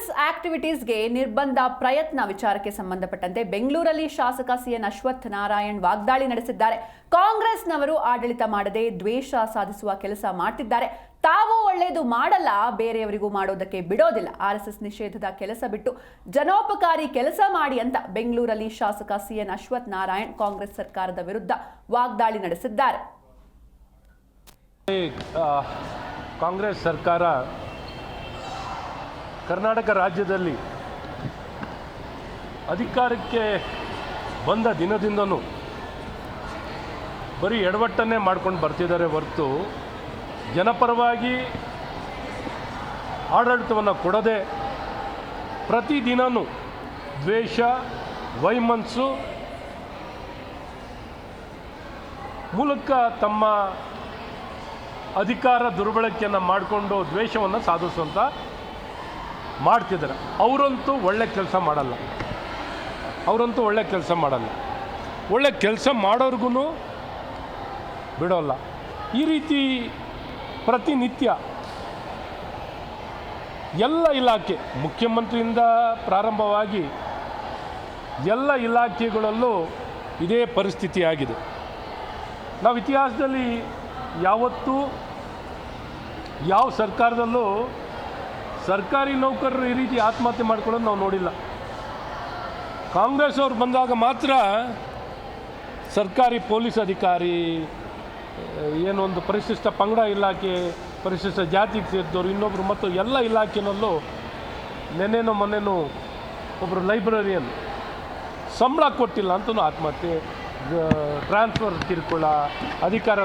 ಕಾಂಗ್ರೆಸ್ ಆಕ್ಟಿವಿಟೀಸ್ಗೆ ನಿರ್ಬಂಧ ಪ್ರಯತ್ನ ವಿಚಾರಕ್ಕೆ ಸಂಬಂಧಪಟ್ಟಂತೆ ಬೆಂಗಳೂರಲ್ಲಿ ಶಾಸಕ ಸಿಎನ್ ಅಶ್ವಥ್ ನಾರಾಯಣ್ ವಾಗ್ದಾಳಿ ನಡೆಸಿದ್ದಾರೆ. ಕಾಂಗ್ರೆಸ್ನವರು ಆಡಳಿತ ಮಾಡದೆ ದ್ವೇಷ ಸಾಧಿಸುವ ಕೆಲಸ ಮಾಡ್ತಿದ್ದಾರೆ. ತಾವು ಒಳ್ಳೆಯದು ಮಾಡಲ್ಲ, ಬೇರೆಯವರಿಗೂ ಮಾಡೋದಕ್ಕೆ ಬಿಡೋದಿಲ್ಲ. ಆರ್ಎಸ್ಎಸ್ ನಿಷೇಧದ ಕೆಲಸ ಬಿಟ್ಟು ಜನೋಪಕಾರಿ ಕೆಲಸ ಮಾಡಿ ಅಂತ ಬೆಂಗಳೂರಲ್ಲಿ ಶಾಸಕ ಸಿಎನ್ ಅಶ್ವಥ್ ನಾರಾಯಣ್ ಕಾಂಗ್ರೆಸ್ ಸರ್ಕಾರದ ವಿರುದ್ಧ ವಾಗ್ದಾಳಿ ನಡೆಸಿದ್ದಾರೆ. ಕಾಂಗ್ರೆಸ್ ಸರ್ಕಾರ ಕರ್ನಾಟಕ ರಾಜ್ಯದಲ್ಲಿ ಅಧಿಕಾರಕ್ಕೆ ಬಂದ ದಿನದಿಂದನೂ ಬರೀ ಎಡವಟ್ಟನ್ನೇ ಮಾಡ್ಕೊಂಡು ಬರ್ತಿದ್ದಾರೆ ಹೊರತು ಜನಪರವಾಗಿ ಆಡಳಿತವನ್ನು ಕೊಡದೆ ಪ್ರತಿದಿನವೂ ದ್ವೇಷ ವೈಮನಸ್ಸು ಮೂಲಕ ತಮ್ಮ ಅಧಿಕಾರ ದುರ್ಬಳಕೆಯನ್ನು ಮಾಡಿಕೊಂಡು ದ್ವೇಷವನ್ನು ಸಾಧಿಸುವಂಥ ಮಾಡ್ತಿದ್ದಾರೆ. ಅವರಂತೂ ಒಳ್ಳೆ ಕೆಲಸ ಮಾಡಲ್ಲ. ಅವರಂತೂ ಒಳ್ಳೆ ಕೆಲಸ ಮಾಡಲ್ಲ. ಒಳ್ಳೆ ಕೆಲಸ ಮಾಡೋರ್ಗು ಬಿಡೋಲ್ಲ. ಈ ರೀತಿ ಪ್ರತಿನಿತ್ಯ ಎಲ್ಲ ಇಲಾಖೆ, ಮುಖ್ಯಮಂತ್ರಿಯಿಂದ ಪ್ರಾರಂಭವಾಗಿ ಎಲ್ಲ ಇಲಾಖೆಗಳಲ್ಲೂ ಇದೇ ಪರಿಸ್ಥಿತಿ ಆಗಿದೆ. ನಾವು ಇತಿಹಾಸದಲ್ಲಿ ಯಾವತ್ತೂ ಯಾವ ಸರ್ಕಾರದಲ್ಲೂ ಸರ್ಕಾರಿ ನೌಕರರು ಈ ರೀತಿ ಆತ್ಮಹತ್ಯೆ ಮಾಡ್ಕೊಳ್ಳೋದು ನಾವು ನೋಡಿಲ್ಲ. ಕಾಂಗ್ರೆಸ್ ಅವ್ರು ಬಂದಾಗ ಮಾತ್ರ ಸರ್ಕಾರಿ ಪೊಲೀಸ್ ಅಧಿಕಾರಿ ಏನೊಂದು ಪರಿಶಿಷ್ಟ ಪಂಗಡ ಇಲಾಖೆ, ಪರಿಶಿಷ್ಟ ಜಾತಿಗೆ ಸೇರಿದವರು ಇನ್ನೊಬ್ಬರು ಮತ್ತು ಎಲ್ಲ ಇಲಾಖೆನಲ್ಲೂ ನೆನ್ನೆನೋ ಮೊನ್ನೆನೋ ಒಬ್ಬರು ಲೈಬ್ರರಿಯನ್ ಸಂಬಳ ಕೊಟ್ಟಿಲ್ಲ ಅಂತಲೂ ಆತ್ಮಹತ್ಯೆ ಟ್ರಾನ್ಸ್ಫರ್ ಕಿರುಕುಳ ಅಧಿಕಾರ